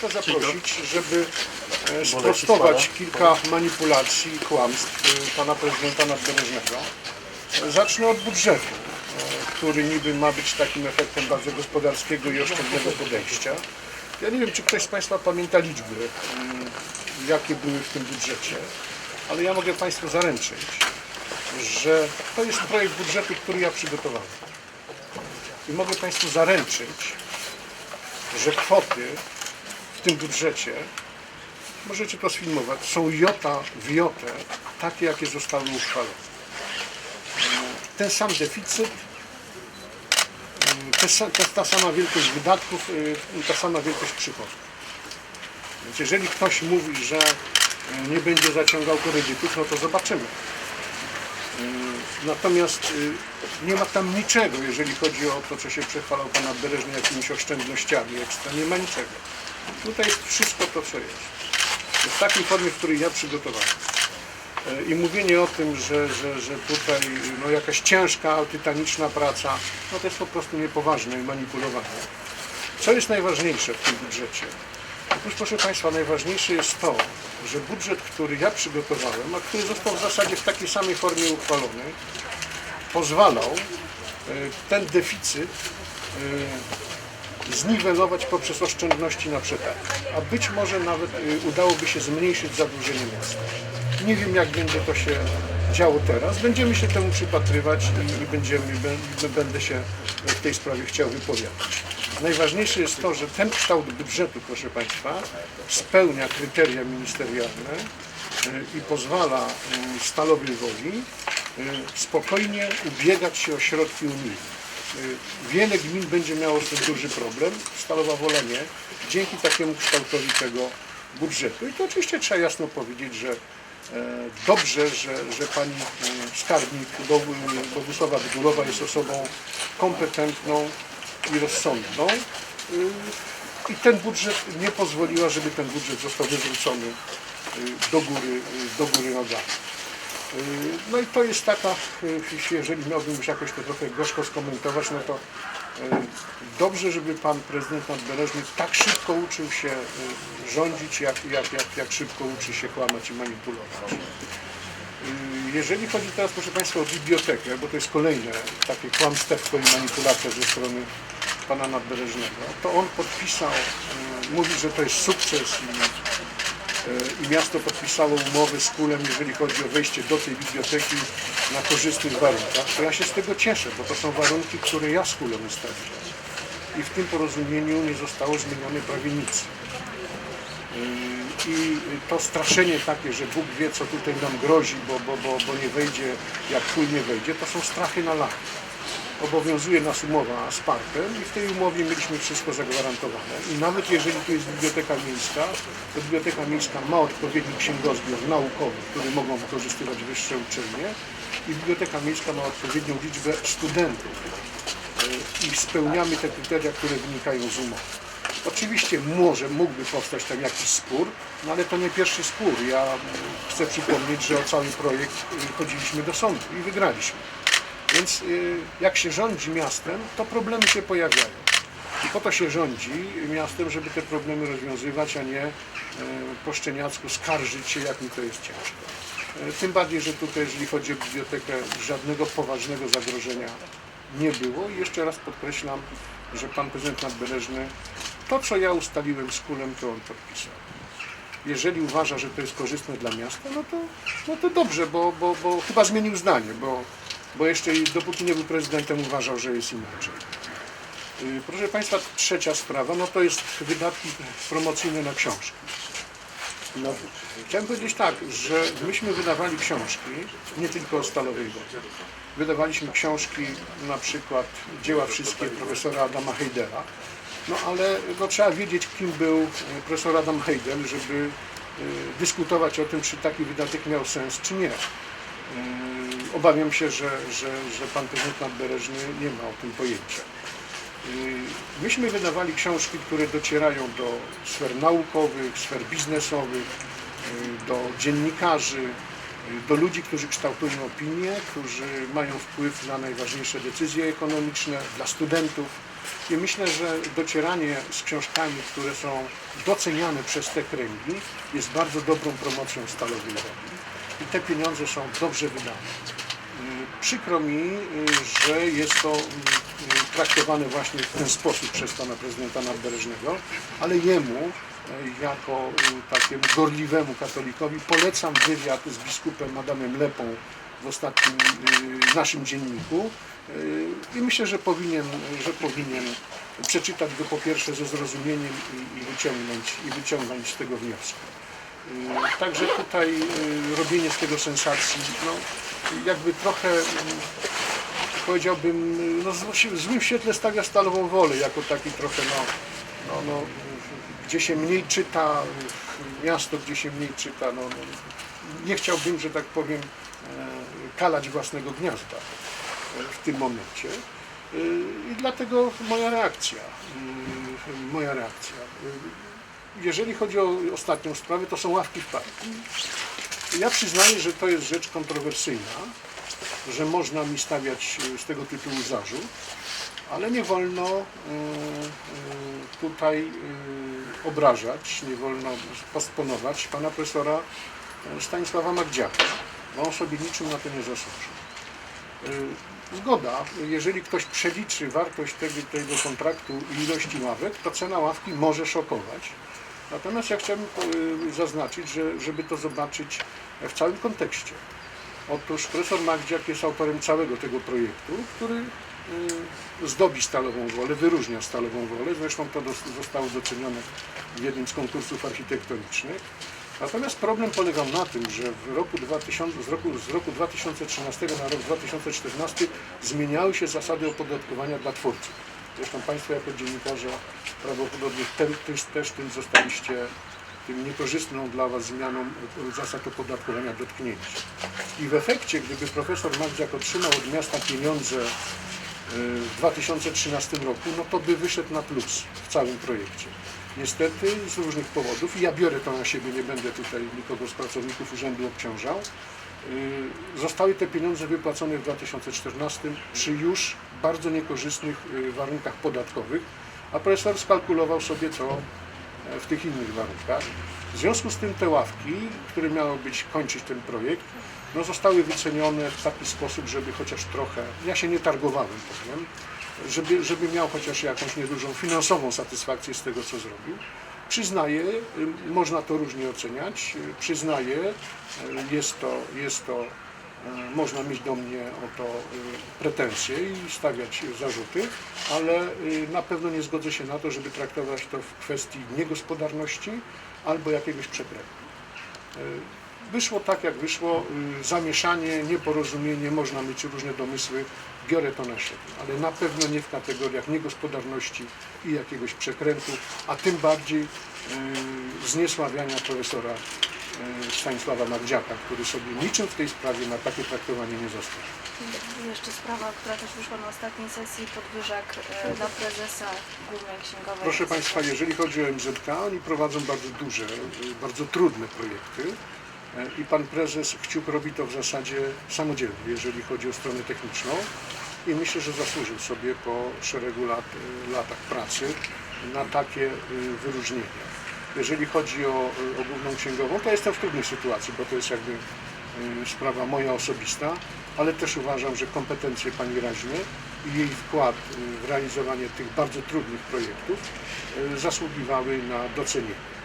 Państwa zaprosić, żeby e, sprostować kilka manipulacji i kłamstw e, Pana Prezydenta Nadbereżnego. E, Zacznę od budżetu, który niby ma być takim efektem bardzo gospodarskiego i oszczędnego podejścia. Ja nie wiem, czy ktoś z Państwa pamięta liczby, jakie były w tym budżecie, ale ja mogę Państwu zaręczyć, że to jest projekt budżetu, który ja przygotowałem. I mogę Państwu zaręczyć, że kwoty tym budżecie, możecie to sfilmować, są jota w jotę takie, jakie zostały uchwalone. Ten sam deficyt, ta, sama wielkość wydatków, y, ta sama wielkość przychodów. Więc jeżeli ktoś mówi, że nie będzie zaciągał kredytów, no to zobaczymy. Natomiast y, nie ma tam niczego, jeżeli chodzi o to, co się przechwalał Pan Nadbereżny jakimiś oszczędnościami ekstra. Nie ma niczego. Tutaj jest wszystko to, co jest. W takiej formie, w której ja przygotowałem. E, I mówienie o tym, że, że, że tutaj no, jakaś ciężka, tytaniczna praca, no to jest po prostu niepoważne i manipulowanie. Co jest najważniejsze w tym budżecie? Otóż proszę Państwa, najważniejsze jest to, że budżet, który ja przygotowałem, a który został w zasadzie w takiej samej formie uchwalony, pozwalał e, ten deficyt e, zniwelować poprzez oszczędności na przetarg. A być może nawet e, udałoby się zmniejszyć zadłużenie miasta. Nie wiem, jak będzie to się działo teraz. Będziemy się temu przypatrywać i, będziemy, bę- będę się w tej sprawie chciał wypowiadać. Najważniejsze jest to, że ten kształt budżetu, proszę Państwa, spełnia kryteria ministerialne y, i pozwala y, Stalowej Woli y, spokojnie ubiegać się o środki unijne. Y, Wiele gmin będzie miało z tym duży problem, Stalowa Wola nie, dzięki takiemu kształtowi tego budżetu. I to oczywiście trzeba jasno powiedzieć, że e, dobrze, że, że pani e, skarbnik Bogu- Bogusława Bdulowa jest osobą kompetentną i rozsądną. Y, I ten budżet nie pozwoliła, żeby ten budżet został wywrócony y, do góry, do góry nogami. No i to jest taka, jeżeli miałbym już jakoś to trochę gorzko skomentować, no to y, dobrze, żeby pan prezydent Nadbereżny tak szybko uczył się y, rządzić, jak, jak, jak, jak szybko uczy się kłamać i manipulować. Y, Jeżeli chodzi teraz, proszę Państwa, o bibliotekę, bo to jest kolejne takie kłamstewko i manipulacja ze strony pana Nadbereżnego, to on podpisał, mówi, że to jest sukces i E, i miasto podpisało umowę z Kulem, jeżeli chodzi o wejście do tej biblioteki na korzystnych warunkach, to ja się z tego cieszę, bo to są warunki, które ja z Kulem ustaliłem. I w tym porozumieniu nie zostało zmienione prawie nic. Yy, I to straszenie takie, że Bóg wie, co tutaj nam grozi, bo, bo, bo, bo nie wejdzie, jak Kul nie wejdzie, to są strachy na lata obowiązuje nas umowa z parkiem i w tej umowie mieliśmy wszystko zagwarantowane. I nawet jeżeli tu jest biblioteka miejska, to biblioteka miejska ma odpowiedni księgozbiór naukowy, który mogą wykorzystywać wyższe uczelnie i biblioteka miejska ma odpowiednią liczbę studentów E, i spełniamy te kryteria, które wynikają z umowy. Oczywiście może, mógłby powstać tam jakiś spór, no ale to nie pierwszy spór. Ja chcę przypomnieć, że o cały projekt y, chodziliśmy do sądu i wygraliśmy. Więc y, jak się rządzi miastem, to problemy się pojawiają. I po to się rządzi miastem, żeby te problemy rozwiązywać, a nie y, po szczeniacku skarżyć się, jak mi to jest ciężko. Y, Tym bardziej, że tutaj, jeżeli chodzi o bibliotekę, żadnego poważnego zagrożenia nie było. I jeszcze raz podkreślam, że pan prezydent Nadbereżny, to co ja ustaliłem z Kulem, to on podpisał jeżeli uważa, że to jest korzystne dla miasta, no to, no to dobrze, bo, bo, bo chyba zmienił zdanie, bo, bo jeszcze dopóki nie był prezydentem uważał, że jest inaczej. Y, Proszę Państwa, trzecia sprawa, no to jest wydatki promocyjne na książki. No, chciałem powiedzieć tak, że myśmy wydawali książki, nie tylko o Stalowej Wodzie. Wydawaliśmy książki, na przykład dzieła wszystkie profesora Adama Heidera, no ale no, trzeba wiedzieć, kim był e, profesor Adam Heidel, żeby e, dyskutować o tym, czy taki wydatek miał sens, czy nie. Obawiam się, że, że, że pan prezydent Nadbereżny nie ma o tym pojęcia. Y, Myśmy wydawali książki, które docierają do sfer naukowych, sfer biznesowych, y, do dziennikarzy, do ludzi, którzy kształtują opinię, którzy mają wpływ na najważniejsze decyzje ekonomiczne, dla studentów. I myślę, że docieranie z książkami, które są doceniane przez te kręgi, jest bardzo dobrą promocją stalowej woli. I te pieniądze są dobrze wydane. Y, Przykro mi, y, że jest to y, y, traktowane właśnie w ten sposób przez pana prezydenta Nadbereżnego, ale jemu, jako takiemu gorliwemu katolikowi, polecam wywiad z biskupem Adamem Lepą w ostatnim naszym dzienniku i myślę, że powinien, że powinien przeczytać go po pierwsze ze zrozumieniem i, i, wyciągnąć, i wyciągnąć z tego wnioski. Y, Także tutaj y, robienie z tego sensacji, no, jakby trochę mm, powiedziałbym, y, no, w złym świetle stawia stalową wolę, jako taki trochę, no, no, no, gdzie się mniej czyta, y, miasto, gdzie się mniej czyta, no, no, nie chciałbym, że tak powiem, e, kalać własnego gniazda e, w tym momencie. Y, I dlatego moja reakcja, y, moja reakcja. Jeżeli chodzi o ostatnią sprawę, to są ławki w parku. Ja przyznaję, że to jest rzecz kontrowersyjna, że można mi stawiać y, z tego tytułu zarzut, ale nie wolno y, y, tutaj obrażać, nie wolno postponować pana profesora Stanisława Magdziaka, bo on sobie niczym na to nie zasłużył. Zgoda, jeżeli ktoś przeliczy wartość tego, tego kontraktu i ilości ławek, to cena ławki może szokować. Natomiast ja chciałbym y, zaznaczyć, że, żeby to zobaczyć w całym kontekście. Otóż profesor Magdziak jest autorem całego tego projektu, który y, zdobi stalową wolę, wyróżnia stalową wolę. Zresztą to zostało docenione w jednym z konkursów architektonicznych. Natomiast problem polegał na tym, że w roku 2000, z, roku, z roku 2013 na rok 2014 zmieniały się zasady opodatkowania dla twórców. Zresztą Państwo jako dziennikarze prawdopodobnie te- też, też tym zostaliście tym niekorzystną dla Was zmianą zasad opodatkowania dotknięci. I w efekcie, gdyby profesor Magdziak otrzymał od miasta pieniądze e, w 2013 roku, no to by wyszedł na plus w całym projekcie. Niestety z różnych powodów, i ja biorę to na siebie, nie będę tutaj nikogo z pracowników urzędu obciążał, y, zostały te pieniądze wypłacone w 2014 przy już bardzo niekorzystnych y, warunkach podatkowych, a profesor skalkulował sobie to e, w tych innych warunkach. W związku z tym te ławki, które miały być kończyć ten projekt, no zostały wycenione w taki sposób, żeby chociaż trochę, ja się nie targowałem powiem, żeby, żeby miał chociaż jakąś niedużą finansową satysfakcję z tego, co zrobił. Przyznaję, y, można to różnie oceniać, y, przyznaję, y, jest to, jest to można mieć do mnie o to pretensje i stawiać zarzuty, ale na pewno nie zgodzę się na to, żeby traktować to w kwestii niegospodarności albo jakiegoś przekrętu. Wyszło tak, jak wyszło, zamieszanie, nieporozumienie, można mieć różne domysły, biorę to na siebie, ale na pewno nie w kategoriach niegospodarności i jakiegoś przekrętu, a tym bardziej y, zniesławiania profesora y, Stanisława Magdziaka, który sobie niczym w tej sprawie na takie traktowanie nie zasłużył. Jeszcze sprawa, która też wyszła na ostatniej sesji, podwyżek e, dla prezesa Głównej Księgowej. Proszę Państwa, jeżeli chodzi o MZK, oni prowadzą bardzo duże, y, bardzo trudne projekty i Pan Prezes Kciuk robi to w zasadzie samodzielnie, jeżeli chodzi o stronę techniczną i myślę, że zasłużył sobie po szeregu lat, y, latach pracy na takie y, wyróżnienia. Jeżeli chodzi o, y, o Główną Księgową, to jestem w trudnej sytuacji, bo to jest jakby sprawa moja osobista, ale też uważam, że kompetencje Pani Raźmy i jej wkład w realizowanie tych bardzo trudnych projektów zasługiwały na docenienie.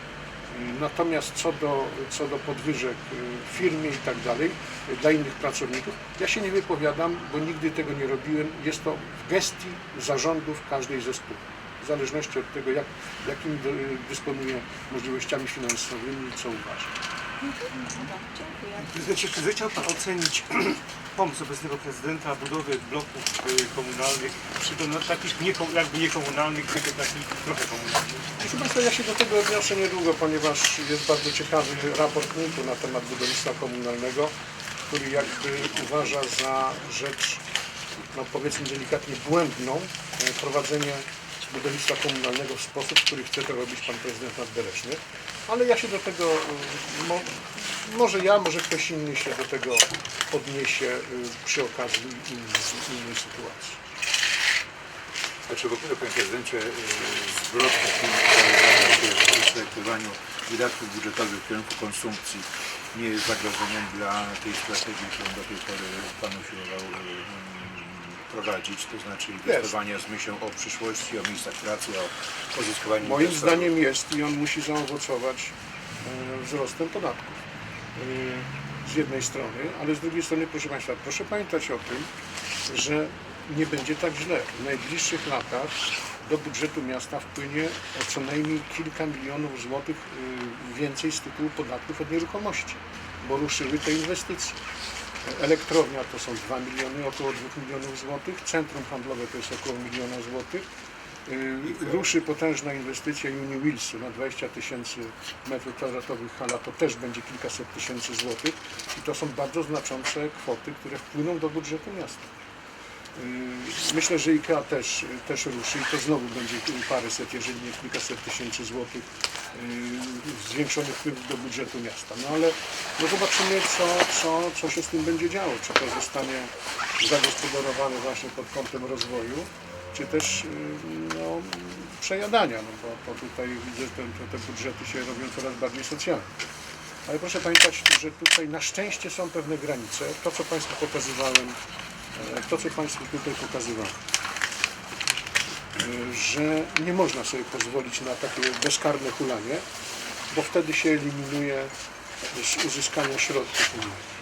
Y, Natomiast co do, co do podwyżek y, w firmie i tak dalej, y, dla innych pracowników, ja się nie wypowiadam, bo nigdy tego nie robiłem. Jest to w gestii zarządów każdej ze spółek. W zależności od tego, jak, jakimi y, dysponuje możliwościami finansowymi i co uważa. Dobra, dziękuję. Prezydencie, czy zechciał Pan ocenić pomysł obecnego prezydenta budowy bloków y, komunalnych, przy to no, takich nieko, jakby niekomunalnych, tylko takich trochę komunalnych? Proszę Państwa, ja się do tego odniosę niedługo, ponieważ jest bardzo ciekawy raport NIK-u na temat budownictwa komunalnego, który jakby uważa za rzecz, no powiedzmy delikatnie błędną, e, prowadzenie budownictwa komunalnego w sposób, który chce to robić Pan Prezydent Nadbereczny. Ale ja się do tego, może ja, może ktoś inny się do tego odniesie y, przy okazji innej, innej sytuacji. Znaczy w ogóle, panie prezydencie, zwrot przy projektowaniu wydatków budżetowych w kierunku konsumpcji nie jest zagrożeniem dla tej strategii, którą do tej pory Pan usiłował yy, prowadzić, to znaczy inwestowania z myślą o przyszłości, o miejscach pracy, o pozyskiwaniu Moim inwestorów. zdaniem jest i on musi zaowocować wzrostem podatków. E, Z jednej strony, ale z drugiej strony, proszę Państwa, proszę pamiętać o tym, że nie będzie tak źle. W najbliższych latach do budżetu miasta wpłynie o co najmniej kilka milionów złotych e, więcej z tytułu podatków od nieruchomości, bo ruszyły te inwestycje. Elektrownia to są 2 miliony, około 2 milionów złotych, centrum handlowe to jest około miliona złotych. Y, Ruszy potężna inwestycja Uni Willsu na 20 tysięcy metrów kwadratowych hala, to też będzie kilkaset tysięcy złotych i to są bardzo znaczące kwoty, które wpłyną do budżetu miasta. Y, Myślę, że IKEA też, też ruszy i to znowu będzie paręset, jeżeli nie kilkaset tysięcy złotych y, zwiększonych wpływów do budżetu miasta. No ale no zobaczymy, co, co, co się z tym będzie działo. Czy to zostanie zagospodarowane właśnie pod kątem rozwoju, czy też y, no, przejadania, no bo, bo tutaj widzę, że te, budżety się robią coraz bardziej socjalne. Ale proszę pamiętać, że tutaj na szczęście są pewne granice. To, co Państwu pokazywałem, e, to, co Państwu tutaj pokazywałem, e, że nie można sobie pozwolić na takie bezkarne hulanie, bo wtedy się eliminuje z uzyskania środków unijnych.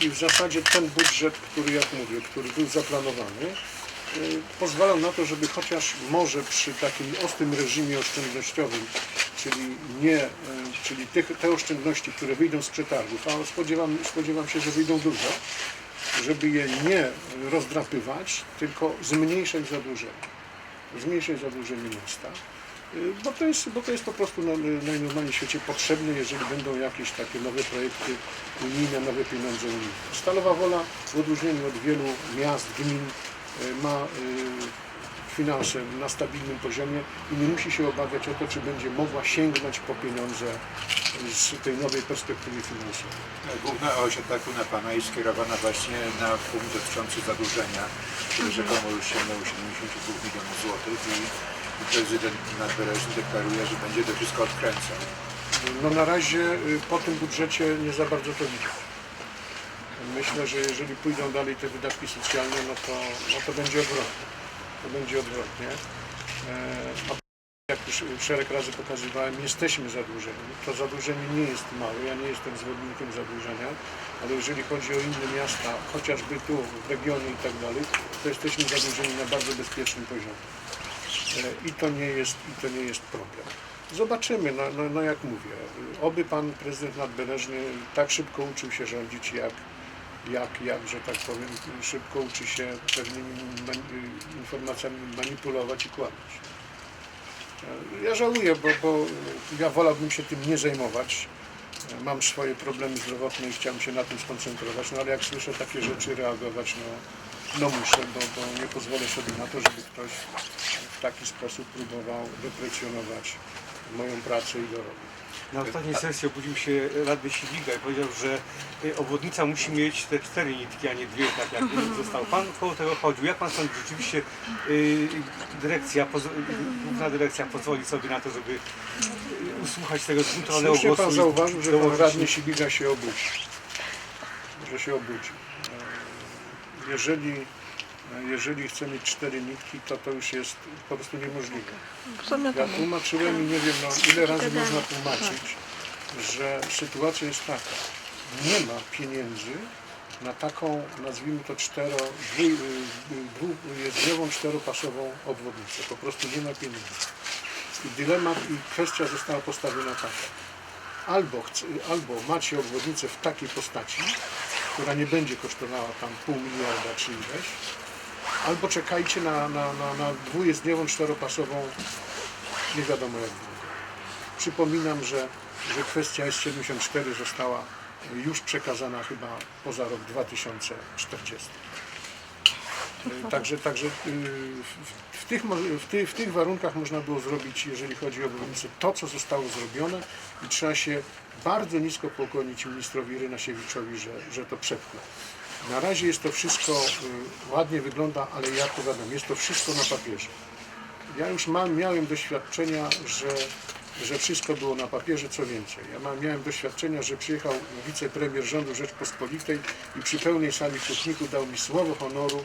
E, I w zasadzie ten budżet, który, jak mówię, który był zaplanowany, pozwalał na to, żeby chociaż może przy takim ostrym reżimie oszczędnościowym, czyli nie, y, czyli tych, te oszczędności, które wyjdą z przetargów, a spodziewam, spodziewam się, że wyjdą dużo, żeby je nie rozdrapywać, tylko zmniejszać zadłużenie. Zmniejszać zadłużenie miasta. Y, Bo to, jest, bo to jest po prostu na- najnormalniej świecie potrzebne, jeżeli będą jakieś takie nowe projekty unijne, nowe pieniądze unijne. Stalowa Wola w odróżnieniu od wielu miast, gmin y, ma y, finanse na stabilnym poziomie i nie musi się obawiać o to, czy będzie mogła sięgnąć po pieniądze z tej nowej perspektywy finansowej. Główna oś ataku na Pana jest skierowana właśnie na punkt dotyczący zadłużenia, który rzekomo już sięgnął 72 milionów złotych i prezydent nadwyraźnie deklaruje, że będzie to wszystko odkręcał. No na razie y, po tym budżecie nie za bardzo to widać. Myślę, że jeżeli pójdą dalej te wydatki socjalne, no to, no to będzie odwrotnie. To będzie odwrotnie. E, A jak już szereg razy pokazywałem, jesteśmy zadłużeni. To zadłużenie nie jest małe. Ja nie jestem zwolennikiem zadłużenia, ale jeżeli chodzi o inne miasta, chociażby tu w regionie i tak dalej, to jesteśmy zadłużeni na bardzo bezpiecznym poziomie. E, I to nie jest, i to nie jest problem. Zobaczymy, no, no, no jak mówię, oby pan prezydent Nadbereżny tak szybko uczył się rządzić, jak, jak, jak że tak powiem, szybko uczy się pewnymi mani- informacjami manipulować i kłamać. Ja żałuję, bo, bo ja wolałbym się tym nie zajmować. Mam swoje problemy zdrowotne i chciałem się na tym skoncentrować, no ale jak słyszę takie rzeczy, reagować, no, no muszę, bo, bo nie pozwolę sobie na to, żeby ktoś w taki sposób próbował deprecjonować moją pracę i dorobek. Na ostatniej sesji obudził się radny Siwiga i powiedział, że y, obwodnica musi mieć te cztery nitki, a nie dwie, tak jak został. Pan koło tego chodził. Jak pan sądzi, rzeczywiście y, dyrekcja, główna dyrekcja pozwoli sobie na to, żeby y, usłuchać tego zbuntowanego Słusznie głosu? pan i zauważył, że pan radny Sibiga się obudzi. Że się obudzi. E, Jeżeli, jeżeli chce mieć cztery nitki, to to już jest po prostu niemożliwe. Ja tłumaczyłem i nie wiem, no, ile razy można tłumaczyć, że sytuacja jest taka. Nie ma pieniędzy na taką, nazwijmy to cztero, dwu, dwujezdniową, czteropasową obwodnicę. Po prostu nie ma pieniędzy. I dylemat i kwestia została postawiona taka. Albo, chce, albo macie obwodnicę w takiej postaci, która nie będzie kosztowała tam pół miliarda czy ileś, albo czekajcie na, na, na, na dwujezdniową, czteropasową, nie wiadomo jak długo. Przypominam, że, że kwestia S74 została już przekazana chyba poza rok 2040. Y, Także, także y, w, tych, w, ty, w tych warunkach można było zrobić, jeżeli chodzi o obwodnicę, to, co zostało zrobione i trzeba się bardzo nisko pokłonić ministrowi Rynasiewiczowi, że, że to przepchnął. Na razie jest to wszystko, y, ładnie wygląda, ale ja powiadam, jest to wszystko na papierze. Ja już mam, miałem doświadczenia, że, że wszystko było na papierze, co więcej. Ja mam, miałem doświadczenia, że przyjechał wicepremier rządu Rzeczpospolitej i przy pełnej sali hutniku dał mi słowo honoru,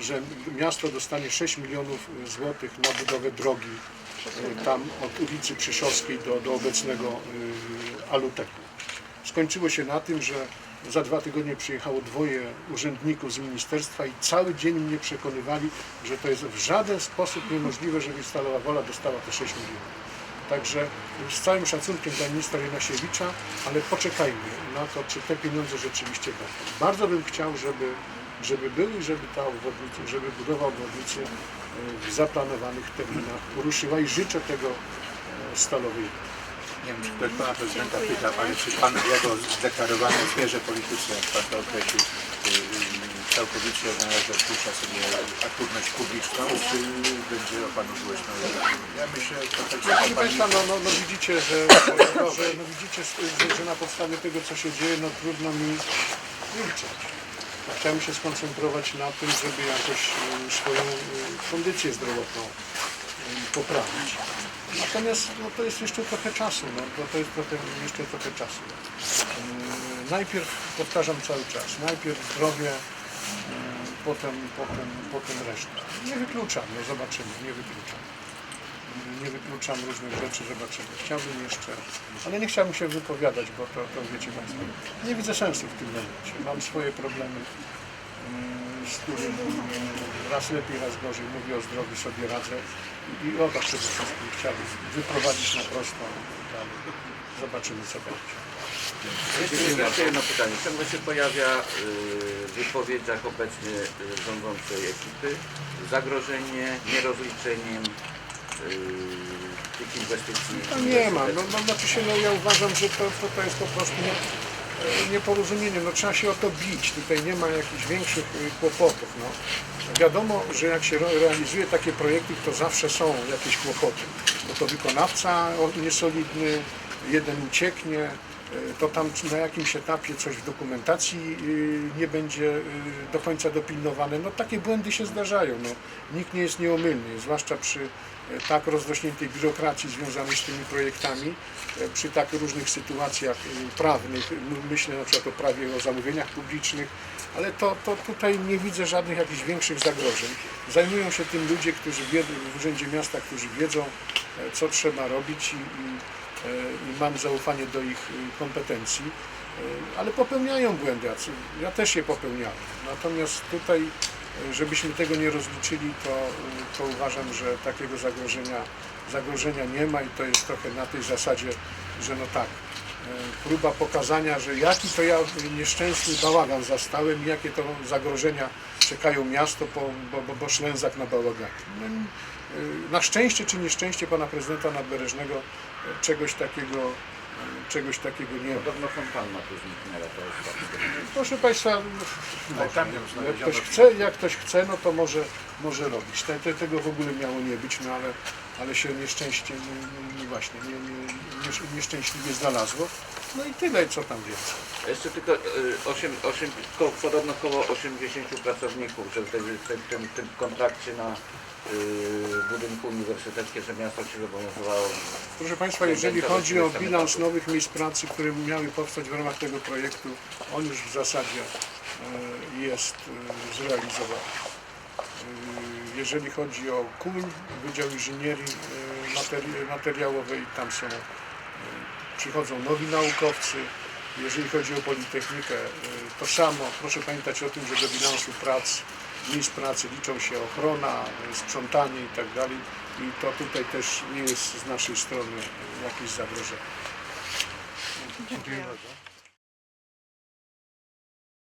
że miasto dostanie 6 milionów złotych na budowę drogi e, tam od ulicy Przyszowskiej do, do obecnego Aluteku. Skończyło się na tym, że za dwa tygodnie przyjechało dwoje urzędników z ministerstwa i cały dzień mnie przekonywali, że to jest w żaden sposób niemożliwe, żeby Stalowa Wola dostała te 6 milionów. Także z całym szacunkiem dla ministra Janasiewicza, ale poczekajmy na to, czy te pieniądze rzeczywiście będą. Bardzo bym chciał, żeby, żeby były żeby ta obwodnica, żeby budowa obwodnicy e, w zaplanowanych terminach ruszyła i życzę tego e, Stalowej. Nie wiem, czy ktoś pana prezydenta pyta, ale czy pan jego zdeklarowane zwierzę polityczne, jak pan to określił, y, y, całkowicie należy odpuszcza sobie aktywność publiczną, czy będzie o panu głośno? Ja myślę, to tak Proszę jak pan Państwa, no, no, no widzicie, że, że, no widzicie, że, że na podstawie tego, co się dzieje, no trudno mi milczeć. Chciałem się skoncentrować na tym, żeby jakoś y, swoją kondycję zdrowotną poprawić. Natomiast no, to jest jeszcze trochę czasu, no, to, to jest trochę, jeszcze trochę czasu. Y, Najpierw, powtarzam cały czas, najpierw zdrowie, y, potem, potem, potem reszta. Nie wykluczam, no zobaczymy, nie wykluczam nie wykluczam różnych rzeczy, zobaczymy. Chciałbym jeszcze, ale nie chciałbym się wypowiadać, bo to, to wiecie Państwo, nie widzę sensu w tym momencie. Mam swoje problemy, mm, z którymi mm, raz lepiej, raz gorzej. Mówię o zdrowiu, sobie radzę i, i o to przede wszystkim chciałbym wyprowadzić na prostą dalej. Zobaczymy, co będzie. Jeszcze, jeszcze jedno pytanie. Ciągle się pojawia y, w wypowiedziach obecnie y, rządzącej ekipy zagrożenie nierozliczeniem y, tych inwestycji. No nie ma, no, no znaczy się, no ja uważam, że to, to, to jest po prostu e, nieporozumienie, no trzeba się o to bić, tutaj nie ma jakichś większych y, kłopotów, no. Wiadomo, że jak się re- realizuje takie projekty, to zawsze są jakieś kłopoty, bo to wykonawca niesolidny, jeden ucieknie, to tam na jakimś etapie coś w dokumentacji y, nie będzie y, do końca dopilnowane. No takie błędy się zdarzają. No, nikt nie jest nieomylny, zwłaszcza przy e, tak rozrośniętej biurokracji związanej z tymi projektami, e, przy tak różnych sytuacjach prawnych, myślę na przykład o prawie o zamówieniach publicznych, ale to, to tutaj nie widzę żadnych jakichś większych zagrożeń. Zajmują się tym ludzie, którzy wiedzą, w Urzędzie Miasta, którzy wiedzą, e, co trzeba robić i, i, e, i mam zaufanie do ich y, kompetencji, E, ale popełniają błędy, ja też je popełniałem. Natomiast tutaj, e, żebyśmy tego nie rozliczyli, to, y, to uważam, że takiego zagrożenia, zagrożenia nie ma i to jest trochę na tej zasadzie, że no tak, e, próba pokazania, że jaki to ja nieszczęsny bałagan zastałem i jakie to zagrożenia czekają miasto, po, bo, bo, bo na bałaganie. No, y, na szczęście czy nieszczęście pana prezydenta Nadbereżnego e, czegoś takiego, czegoś takiego nie ma. Podobno fontanna tu zniknęła, to jest. Proszę Państwa, tam ją jak ktoś chce, jak ktoś chce, no to może, może robić. Te, te, tego w ogóle miało nie być, no ale, ale się nieszczęście, nie, nie, nie właśnie, nie, nie, nie, nieszczęśliwie znalazło. No i tyle, co tam więcej. Jeszcze tylko y, 8, 8, ko, podobno około 80 pracowników, że w tym, tym, tym kontrakcie na y, budynku uniwersyteckim, że miasto się zobowiązywało. Proszę Państwa, jeżeli chodzi o bilans nowych miejsc pracy, które miały powstać w ramach tego projektu, on już w zasadzie e, jest e, zrealizowany. E, Jeżeli chodzi o KUL, Wydział Inżynierii materi- Materiałowej, tam są, przychodzą nowi naukowcy. Jeżeli chodzi o Politechnikę, to samo. Proszę pamiętać o tym, że do bilansu prac, miejsc pracy liczą się ochrona, sprzątanie i tak dalej. I to tutaj też nie jest z naszej strony jakieś zagrożenie. Dziękuję bardzo.